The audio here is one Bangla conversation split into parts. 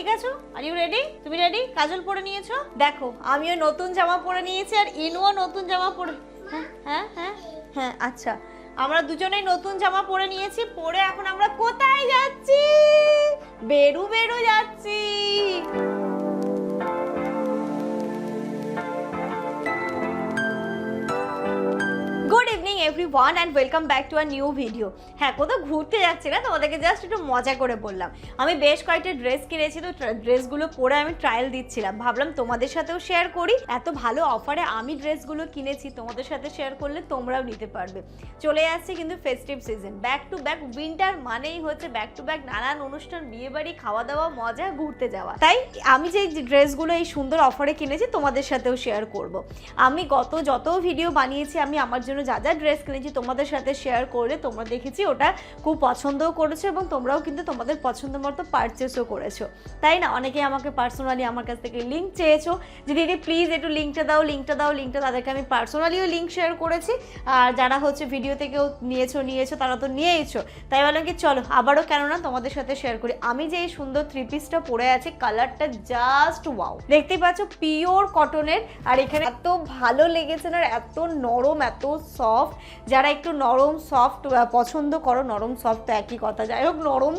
ঠিক আছো? আর ইউ রেডি তুমি রেডি কাজল পরে নিয়েছো? দেখো, আমিও নতুন জামা পরে নিয়েছি আর ইনুও নতুন জামা পরে হ্যাঁ হ্যাঁ হ্যাঁ? হ্যাঁ আচ্ছা। আমরা দুজনেই নতুন জামা পরে নিয়েছি, পরে এখন আমরা কোথায় যাচ্ছি? বেরু বেরু যাচ্ছি। Evening everyone and welcome back to our new video হ্যাঁ কোথাও ঘুরতে যাচ্ছি না, তোমাদেরকে জাস্ট একটু মজা করে বললাম। আমি বেশ কয়েকটা ড্রেস কিনেছি, তো ড্রেসগুলো পরে আমি ট্রায়াল দিচ্ছিলাম। ভাবলাম তোমাদের সাথেও শেয়ার করি। এত ভালো অফারে আমি ড্রেসগুলো কিনেছি, তোমাদের সাথে শেয়ার করলে তোমরাও নিতে পারবে। চলে আসছে কিন্তু festive season back to back winter মানেই হচ্ছে ব্যাক টু ব্যাক নানান অনুষ্ঠান বিয়ে বাড়ি খাওয়া দাওয়া মজা, ঘুরতে যাওয়া। তাই আমি যে ড্রেসগুলো এই সুন্দর অফারে কিনেছি, তোমাদের সাথেও শেয়ার করব। আমি গত যত ভিডিও বানিয়েছি, আমি আমার জন্য যা যা ড্রেস কিনেছি তোমাদের সাথে শেয়ার করলে তোমরা দেখেছি ওটা খুব পছন্দও করেছ এবং তোমরাও কিন্তু তোমাদের পছন্দ মতো পারচেসও করেছ। তাই না? অনেকে আমাকে পার্সোনালি আমার কাছ থেকে লিঙ্ক চেয়েছো। যে দিদি প্লিজ একটু লিঙ্কটা দাও লিঙ্কটা দাও লিঙ্কটা তাদেরকে আমি পার্সোনালিও লিঙ্ক শেয়ার করেছি। আর যারা হচ্ছে ভিডিও থেকেও নিয়েছো নিয়েছো, তারা তো নিয়েইছো। তাই বললাম কি, চলো, আবারও কেননা তোমাদের সাথে শেয়ার করি। আমি যে এই সুন্দর থ্রি পিসটা পরে আছি কালারটা জাস্ট ওয়াও দেখতেই পাচ্ছ পিওর কটনের আর এখানে এত ভালো লেগেছে না এত নরম, এত সফট যারা একটু নরম সফট পছন্দ করো, নরম সফট তো একই কথা। যাই হোক, নরম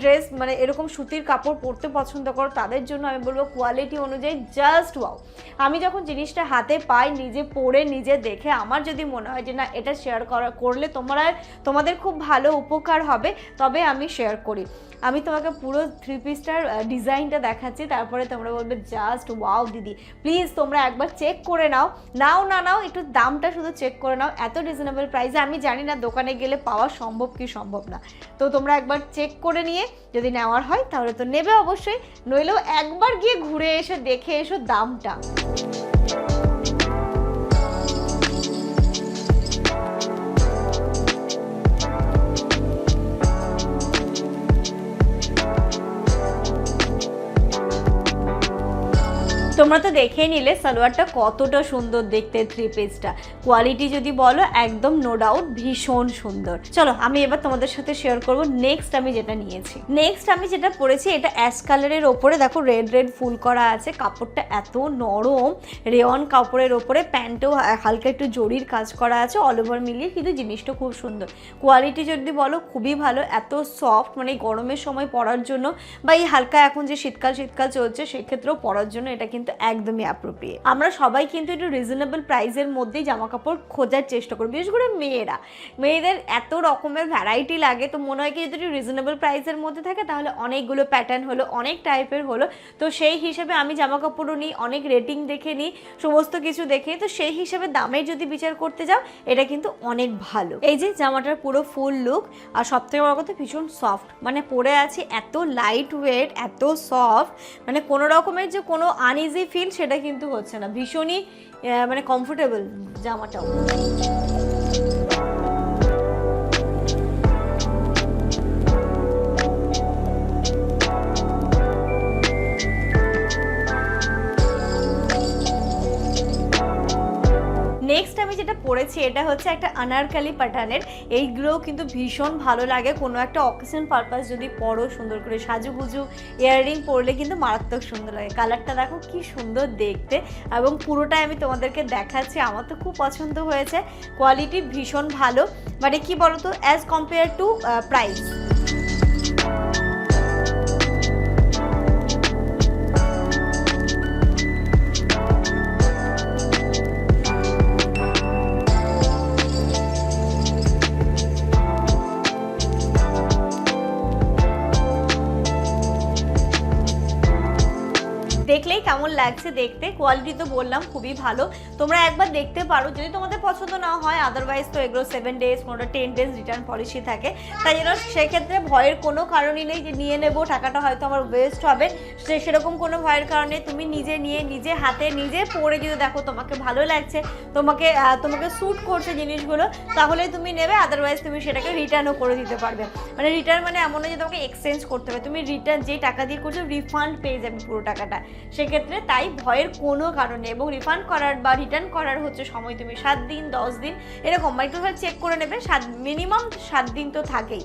ড্রেস মানে এরকম সুতির কাপড় পরতে পছন্দ করো, তাদের জন্য আমি বলব কোয়ালিটি অনুযায়ী জাস্ট ওয়াও আমি যখন জিনিসটা হাতে পাই, নিজে পরে, নিজে দেখে, আমার যদি মনে হয় যে না, এটা শেয়ার করা, করলে তোমরা, তোমাদের খুব ভালো উপকার হবে, তবে আমি শেয়ার করি। আমি তোমাকে পুরো থ্রি পিসটার ডিজাইনটা দেখাচ্ছি, তারপরে তোমরা বলবে জাস্ট ওয়াও দিদি। প্লিজ তোমরা একবার চেক করে নাও। নাও, না, নাও, একটু দামটা শুধু চেক করে নাও। এত রিজনেবল প্রাইসে আমি জানি না দোকানে গেলে পাওয়া সম্ভব কি সম্ভব না। তো তোমরা একবার চেক করে নিয়ে যদি নেওয়ার হয়, তাহলে তো নেবে অবশ্যই। নইলেও একবার গিয়ে ঘুরে এসে, দেখে এসো দামটা। তোমরা তো দেখে নিলে, সালোয়ারটা কতটা সুন্দর দেখতে থ্রি পিসটা কোয়ালিটি যদি বলো, একদম নো ডাউট ভীষণ সুন্দর। চলো, আমি এবার তোমাদের সাথে শেয়ার করব। নেক্সট আমি যেটা নিয়েছি। নেক্সট আমি যেটা পরেছি, এটা অ্যাশ কালারের ওপরে, দেখো রেড রেড ফুল করা আছে। কাপড়টা এত নরম রেওয়ান কাপড়ের ওপরে, প্যান্টেও হালকা একটু জরির কাজ করা আছে অল ওভার মিলিয়ে কিন্তু জিনিসটা খুব সুন্দর। কোয়ালিটি যদি বলো, খুবই ভালো, এত সফট মানে গরমের সময় পরার জন্য, বা এই হালকা এখন যে শীতকাল শীতকাল চলছে, সেক্ষেত্রেও পরার জন্য এটা কিন্তু একদমই অ্যাপ্রোপ্রিয়েট আমরা সবাই কিন্তু একটু রিজনেবল প্রাইসের মধ্যেই জামা কাপড় খোঁজার চেষ্টা করি, বিশেষ করে মেয়েরা। মেয়েদের এত রকমের ভ্যারাইটি লাগে, তো মনে হয় কি যদি রিজনেবল প্রাইসের মধ্যে থাকে, তাহলে অনেকগুলো প্যাটার্ন হলো, অনেক টাইপের হলো। তো সেই হিসেবে আমি জামা কাপড়ও নিই, অনেক রেটিং দেখে নিই, সমস্ত কিছু দেখে তো সেই হিসেবে দামের যদি বিচার করতে যাও, এটা কিন্তু অনেক ভালো। এই যে জামাটার পুরো ফুল লুক আর সব থেকে বড় কথা ভীষণ সফট মানে পরে আছি এত লাইট ওয়েট এত সফট মানে কোনো রকমের যে কোনো আনইজি ফিল সেটা কিন্তু হচ্ছে না। ভীষণই মানে কমফোর্টেবল জামাটাও। নেক্সট আমি যেটা পরেছি এটা হচ্ছে একটা আনারকালি প্যাটার্নের এইগুলোও কিন্তু ভীষণ ভালো লাগে। কোনো একটা অকেশন পারপাস যদি পরো সুন্দর করে সাজু সাজুগুজু ইয়াররিং পরলে কিন্তু মারাত্মক সুন্দর লাগে। কালারটা দেখো কি সুন্দর দেখতে। এবং পুরোটাই আমি তোমাদেরকে দেখাচ্ছি। আমার তো খুব পছন্দ হয়েছে। কোয়ালিটি ভীষণ ভালো। মানে কি বলতো? অ্যাজ কম্পেয়ার টু প্রাইস কেমন লাগছে দেখতে? কোয়ালিটি তো বললাম, খুবই ভালো। তোমরা একবার দেখতে পারো। যদি তোমাদের পছন্দ না হয় আদারওয়াইজ তো এগুলো সেভেন ডেজ কোনোটা টেন ডেজ রিটার্ন পলিসি থাকে। তাই জন্য সেক্ষেত্রে ভয়ের কোনো কারণই নেই যে নিয়ে নেব, টাকাটা হয়তো আমার ওয়েস্ট হবে। সে সেরকম কোনো ভয়ের কারণে তুমি নিজে নিয়ে, নিজে হাতে, নিজে পরে যদি দেখো তোমাকে ভালো লাগছে, তোমাকে তোমাকে স্যুট করছে জিনিসগুলো, তাহলে তুমি নেবে। আদারওয়াইজ তুমি সেটাকে রিটার্নও করে দিতে পারবে। মানে রিটার্ন মানে এমন নয় যে তোমাকে এক্সচেঞ্জ করতে হবে। তুমি রিটার্ন যে টাকা দিয়ে করছ রিফান্ড পেয়ে যাবে পুরো টাকাটা। সেক্ষেত্রে তাই ভয়ের কোনো কারণে এবং রিফান্ড করার বা রিটার্ন করার হচ্ছে সময় তুমি সাত দিন, দশ দিন, এরকম মাইক্রোসফট চেক করে নেবে, সাত মিনিমাম সাত দিন তো থাকেই।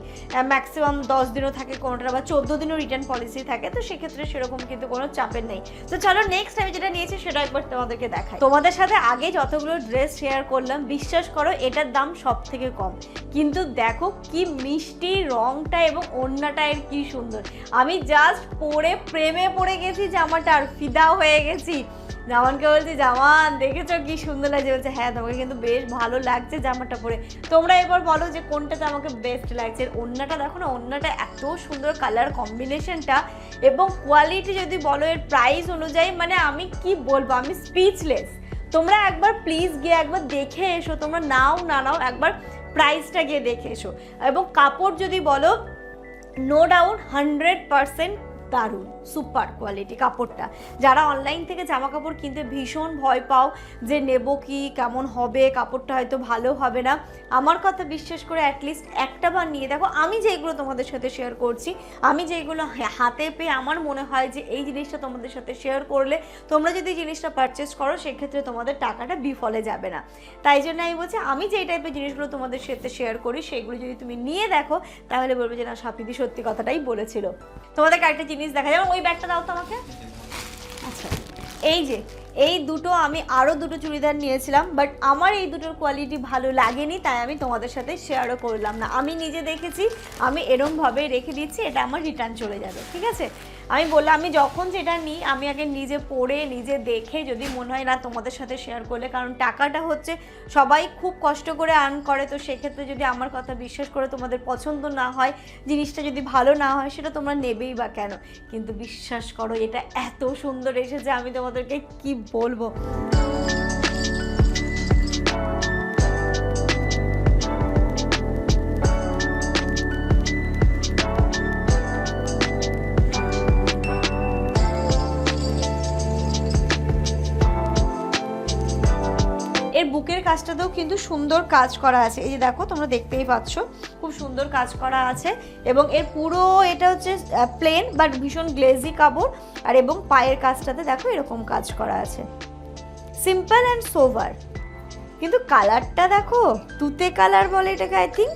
ম্যাক্সিমাম দশ দিনও থাকে কোনোটা বা চোদ্দ দিনও রিটার্ন পলিসি থাকে, তো সেক্ষেত্রে সেরকম কিন্তু কোনো চাপের নেই। তো চলো নেক্সট আমি যেটা নিয়েছি সেটা একবার তোমাদেরকে দেখাই। তোমাদের সাথে আগে যতগুলো ড্রেস শেয়ার করলাম, বিশ্বাস করো এটার দাম সব থেকে কম। কিন্তু দেখো কি মিষ্টি রংটা এবং ওড়নাটা এর কি সুন্দর। আমি জাস্ট পরে প্রেমে পড়ে গেছি জামাটা আর ফিদা হয়ে গেছি। জামানকে বলছি, জামান, দেখেছ কি সুন্দর লাগছে? বলছে হ্যাঁ তোমাকে কিন্তু বেশ ভালো লাগছে জামাটা পরে। তোমরা এবার বলো যে কোনটাতে আমাকে বেস্ট লাগছে? ওড়নাটা দেখো না ওড়নাটা এত সুন্দর কালার কম্বিনেশনটা এবং কোয়ালিটি যদি বলো, এর প্রাইস অনুযায়ী মানে আমি কি বলব, আমি স্পিচলেস তোমরা একবার প্লিজ গিয়ে একবার দেখে এসো, তোমরা নাও না নাও, একবার প্রাইসটা গিয়ে দেখে এসো। এবং কাপড় যদি বলো নো ডাউট হান্ড্রেড পারসেন্ট দারুণ। সুপার কোয়ালিটি কাপড়টা। যারা অনলাইন থেকে জামা কাপড় কিনতে ভীষণ ভয় পাও যে নেব কি, কেমন হবে, কাপড়টা হয়তো ভালো হবে না, আমার কথা বিশ্বাস করে অ্যাটলিস্ট একটা বার নিয়ে দেখো। আমি যেগুলো তোমাদের সাথে শেয়ার করছি, আমি যেগুলো হাতে পেয়ে আমার মনে হয় যে এই জিনিসটা তোমাদের সাথে শেয়ার করলে তোমরা যদি জিনিসটা পারচেস করো, সেক্ষেত্রে তোমাদের টাকাটা বিফলে যাবে না। তাই জন্য আমি বলছি, আমি যেই টাইপের জিনিসগুলো তোমাদের সাথে শেয়ার করি, সেগুলো যদি তুমি নিয়ে দেখো, তাহলে বলবে যে না সাপিদি সত্যি কথাটাই বলেছিল। তোমাদেরকে একটা জিনিস দেখা যাবে ওই ব্যাগটা দাও তো আমাকে। আচ্ছা এই যে, এই দুটো আমি আরও দুটো চুড়িদার নিয়েছিলাম বাট আমার এই দুটোর কোয়ালিটি ভালো লাগেনি, তাই আমি তোমাদের সাথে শেয়ারও করলাম না। আমি নিজে দেখেছি, আমি এরমভাবে রেখে দিচ্ছি, এটা আমার রিটার্ন চলে যাবে, ঠিক আছে? আমি বললাম, আমি যখন যেটা নিই, আমি আগে নিজে পড়ে, নিজে দেখে যদি মনে হয়, না, তোমাদের সাথে শেয়ার করলে। কারণ টাকাটা হচ্ছে, সবাই খুব কষ্ট করে আর্ন করে, তো সেক্ষেত্রে যদি আমার কথা বিশ্বাস করে তোমাদের পছন্দ না হয়, জিনিসটা যদি ভালো না হয়, সেটা তোমরা নেবেই বা কেন? কিন্তু বিশ্বাস করো, এটা এত সুন্দর এসেছে, আমি তোমাদেরকে কি বলব? কাজটাতেও কিন্তু সুন্দর কাজ করা আছে। এই যে দেখো, তোমরা দেখতেই পাচ্ছ, খুব সুন্দর কাজ করা আছে এবং এর পুরো এটা হচ্ছে প্লেন বাট ভীষণ গ্লেজি কাপড় আর এবং পায়ের কাজটাতে দেখো এরকম কাজ করা আছে। সিম্পল অ্যান্ড সোভার কিন্তু কালারটা দেখো, তুতে কালার বলে এটাকে আই থিঙ্ক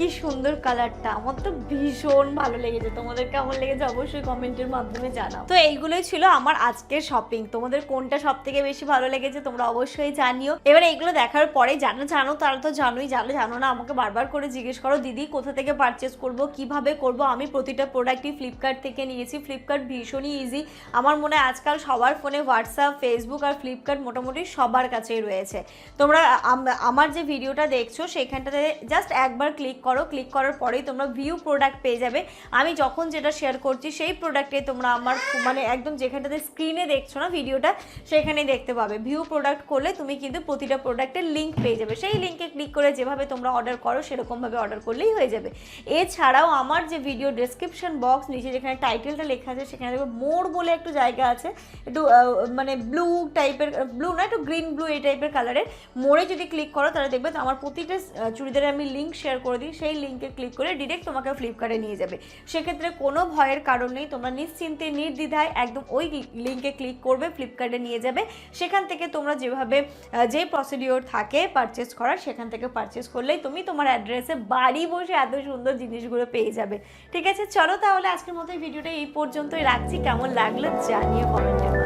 কি সুন্দর কালারটা আমার তো ভীষণ ভালো লেগেছে। তোমাদের কেমন লেগেছে অবশ্যই কমেন্টের মাধ্যমে জানাও। তো এইগুলোই ছিল আমার আজকের শপিং তোমাদের কোনটা সব থেকে বেশি ভালো লেগেছে তোমরা অবশ্যই জানিও। এবার এইগুলো দেখার পরে জানো জানো, তারা তো জানোই। জানো জানো না, আমাকে বারবার করে জিজ্ঞেস করো, দিদি, কোথা থেকে পারচেস করব? কীভাবে করব? আমি প্রতিটা প্রোডাক্টই ফ্লিপকার্ট থেকে নিয়েছি। ফ্লিপকার্ট ভীষণই ইজি আমার মনে হয় আজকাল সবার ফোনে হোয়াটসঅ্যাপ ফেসবুক আর ফ্লিপকার্ট মোটামুটি সবার কাছেই রয়েছে। তোমরা আমার যে ভিডিওটা দেখছ, সেখানটাতে জাস্ট একবার ক্লিক করো ক্লিক করার পরেই তোমরা ভিউ প্রোডাক্ট পেয়ে যাবে। আমি যখন যেটা শেয়ার করছি, সেই প্রোডাক্টে তোমরা আমার মানে একদম যেখানটাতে স্ক্রিনে দেখছ না ভিডিওটা সেখানেই দেখতে পাবে। ভিউ প্রোডাক্ট করলে তুমি কিন্তু প্রতিটা প্রোডাক্টের লিঙ্ক পেয়ে যাবে। সেই লিঙ্কে ক্লিক করে যেভাবে তোমরা অর্ডার করো, সেরকমভাবে অর্ডার করলেই হয়ে যাবে। এছাড়াও আমার যে ভিডিও ডেসক্রিপশন বক্স নিচে যেখানে টাইটেলটা লেখা আছে, সেখানে দেখবে মোড় বলে একটু জায়গা আছে। একটু মানে ব্লু টাইপের ব্লু না, একটু গ্রিন ব্লু এই টাইপের কালারের মোড়ে যদি ক্লিক করো, তাহলে দেখবে আমার প্রতিটা চুড়িদারে আমি লিঙ্ক শেয়ার করে দিই। সেই লিঙ্কে ক্লিক করে ডিরেক্ট তোমাকে ফ্লিপকার্টে নিয়ে যাবে। সেক্ষেত্রে কোনো ভয়ের কারণ নেই, তোমরা নিশ্চিন্তে, নির্দ্বিধায় একদম ওই লিঙ্কে ক্লিক করবে ফ্লিপকার্টে নিয়ে যাবে। সেখান থেকে তোমরা যেভাবে যে প্রসিডিওর থাকে পারচেস করার, সেখান থেকে পারচেস করলেই তুমি তোমার অ্যাড্রেসে বাড়ি বসে এত সুন্দর জিনিসগুলো পেয়ে যাবে। ঠিক আছে? চলো তাহলে আজকের মতো এই ভিডিওটা এই পর্যন্তই রাখছি। কেমন লাগল জানিয়ে কমেন্টে